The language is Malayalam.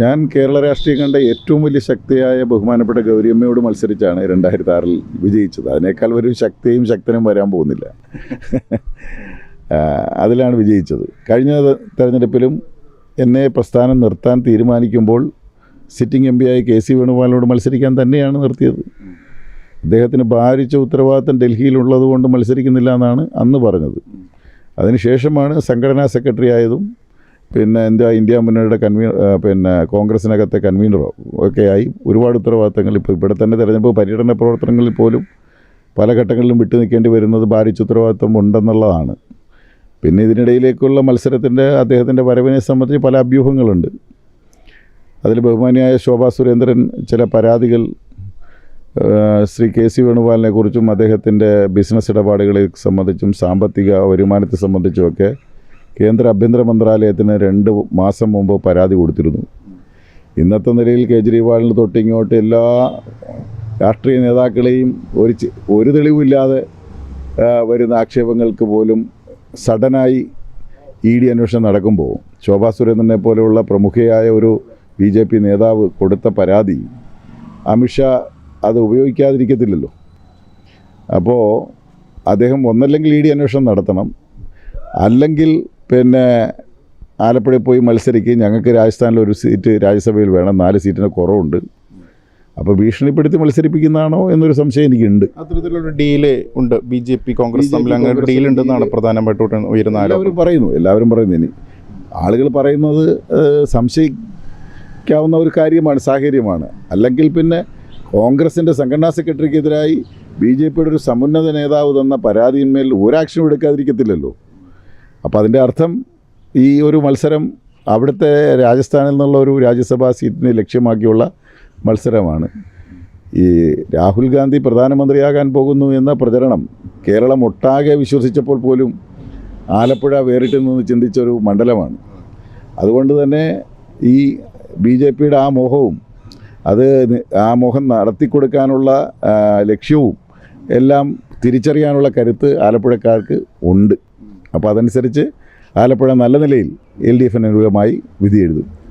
ഞാൻ കേരള രാഷ്ട്രീയം കണ്ട ഏറ്റവും വലിയ ശക്തിയായ ബഹുമാനപ്പെട്ട ഗൗരിയമ്മയോട് മത്സരിച്ചാണ് രണ്ടായിരത്തി ആറിൽ വിജയിച്ചത്. അതിനേക്കാൾ ഒരു ശക്തിയും ശക്തനും വരാൻ പോകുന്നില്ല. അതിലാണ് വിജയിച്ചത്. കഴിഞ്ഞ തെരഞ്ഞെടുപ്പിലും എന്നെ പ്രസ്ഥാനം നിർത്താൻ തീരുമാനിക്കുമ്പോൾ സിറ്റിംഗ് എം പിയായ കെ സി വേണുഗോപാലിനോട് മത്സരിക്കാൻ തന്നെയാണ് നിർത്തിയത്. അദ്ദേഹത്തിന് ഭാരിച്ച ഉത്തരവാദിത്തം ഡൽഹിയിലുള്ളതുകൊണ്ട് മത്സരിക്കുന്നില്ല എന്നാണ് അന്ന് പറഞ്ഞത്. അതിനുശേഷമാണ് സംഘടനാ സെക്രട്ടറി ആയതും പിന്നെ എന്താ ഇന്ത്യ മുന്നണിയുടെ കൺവീ പിന്നെ കോൺഗ്രസിനകത്തെ കൺവീനറോ ഒക്കെ ആയി ഒരുപാട് ഉത്തരവാദിത്തങ്ങൾ ഇപ്പോൾ ഇവിടെ തന്നെ തിരഞ്ഞെടുപ്പ് പര്യടന പ്രവർത്തനങ്ങളിൽ പോലും പല ഘട്ടങ്ങളിലും വിട്ടു നിൽക്കേണ്ടി വരുന്നത് ഭാരിച്ച ഉത്തരവാദിത്വം ഉണ്ടെന്നുള്ളതാണ്. പിന്നെ ഇതിനിടയിലേക്കുള്ള മത്സരത്തിന്റെ അദ്ദേഹത്തിന്റെ വരവിനെ സംബന്ധിച്ച് പല അഭ്യൂഹങ്ങളുണ്ട്. അതിൽ ബഹുമാനിയായ ശോഭാ സുരേന്ദ്രൻ ചില പരാതികൾ ശ്രീ കെ സി വേണുഗോപാലിനെ കുറിച്ചും അദ്ദേഹത്തിന്റെ ബിസിനസ് ഇടപാടുകളെ സംബന്ധിച്ചും സാമ്പത്തിക വരുമാനത്തെ സംബന്ധിച്ചുമൊക്കെ കേന്ദ്ര ആഭ്യന്തര മന്ത്രാലയത്തിന് രണ്ട് മാസം മുമ്പ് പരാതി കൊടുത്തിരുന്നു. ഇന്നത്തെ നിലയിൽ കേജ്രിവാളിന് തൊട്ടിങ്ങോട്ട് എല്ലാ രാഷ്ട്രീയ നേതാക്കളെയും ഒരു ഒരു തെളിവില്ലാതെ വരുന്ന ആക്ഷേപങ്ങൾക്ക് പോലും സഡനായി ഇ ഡി അന്വേഷണം നടക്കുമ്പോൾ ശോഭാ സുരേന്ദ്രനെ പോലെയുള്ള പ്രമുഖയായ ഒരു ബി ജെ പി നേതാവ് കൊടുത്ത പരാതി അമിത്ഷാ അത് ഉപയോഗിക്കാതിരിക്കത്തില്ലല്ലോ. അപ്പോൾ അദ്ദേഹം ഒന്നല്ലെങ്കിൽ ഇ ഡി അന്വേഷണം നടത്തണം. അല്ലെങ്കിൽ പിന്നെ ആലപ്പുഴയിൽ പോയി മത്സരിക്കുകയും ഞങ്ങൾക്ക് രാജസ്ഥാനിൽ ഒരു സീറ്റ് രാജ്യസഭയിൽ വേണം. നാല് സീറ്റിന് കുറവുണ്ട്. അപ്പോൾ ഭീഷണിപ്പെടുത്തി മത്സരിപ്പിക്കുന്നതാണോ എന്നൊരു സംശയം എനിക്കുണ്ട്. അത്തരത്തിലൊരു ഡീൽ ഉണ്ട്. ബി ജെ പി കോൺഗ്രസ് തമ്മിൽ അങ്ങനെ ഒരു ഡീൽ ഉണ്ടെന്നാണ്. പ്രധാനമായിട്ട് ഉയരുന്ന എല്ലാവരും പറയുന്നു. എല്ലാവരും പറയുന്നു ഇനി. ആളുകൾ പറയുന്നത് സംശയിക്കാവുന്ന ഒരു കാര്യമാണ് സാഹചര്യമാണ്. അല്ലെങ്കിൽ പിന്നെ കോൺഗ്രസിന്റെ സംഘടനാ സെക്രട്ടറിക്കെതിരായി ബി ജെ പിയുടെ ഒരു സമുന്നത നേതാവ് തന്ന പരാതിയിന്മേൽ ഒരാക്ഷനും എടുക്കാതിരിക്കത്തില്ലല്ലോ. അപ്പോൾ അതിന്റെ അർത്ഥം ഈ ഒരു മത്സരം അവിടുത്തെ രാജസ്ഥാനിൽ നിന്നുള്ള ഒരു രാജ്യസഭാ സീറ്റിനെ ലക്ഷ്യമാക്കിയുള്ള മത്സരമാണ്. ഈ രാഹുൽ ഗാന്ധി പ്രധാനമന്ത്രിയാകാൻ പോകുന്നു എന്ന പ്രചരണം കേരളം ഒട്ടാകെ വിശ്വസിച്ചപ്പോൾ പോലും ആലപ്പുഴ വേറിട്ട് നിന്ന് ചിന്തിച്ചൊരു മണ്ഡലമാണ്. അതുകൊണ്ട് തന്നെ ഈ ബി ജെ പിയുടെ ആ മോഹവും അത് ആ മോഹം നടത്തിക്കൊടുക്കാനുള്ള കൊടുക്കാനുള്ള ലക്ഷ്യവും എല്ലാം തിരിച്ചറിയാനുള്ള കരുത്ത് ആലപ്പുഴക്കാർക്ക് ഉണ്ട്. അപ്പോൾ അതനുസരിച്ച് ആലപ്പുഴ നല്ല നിലയിൽ എൽ ഡി എഫിന് അനുകൂലമായി വിധി എഴുതും.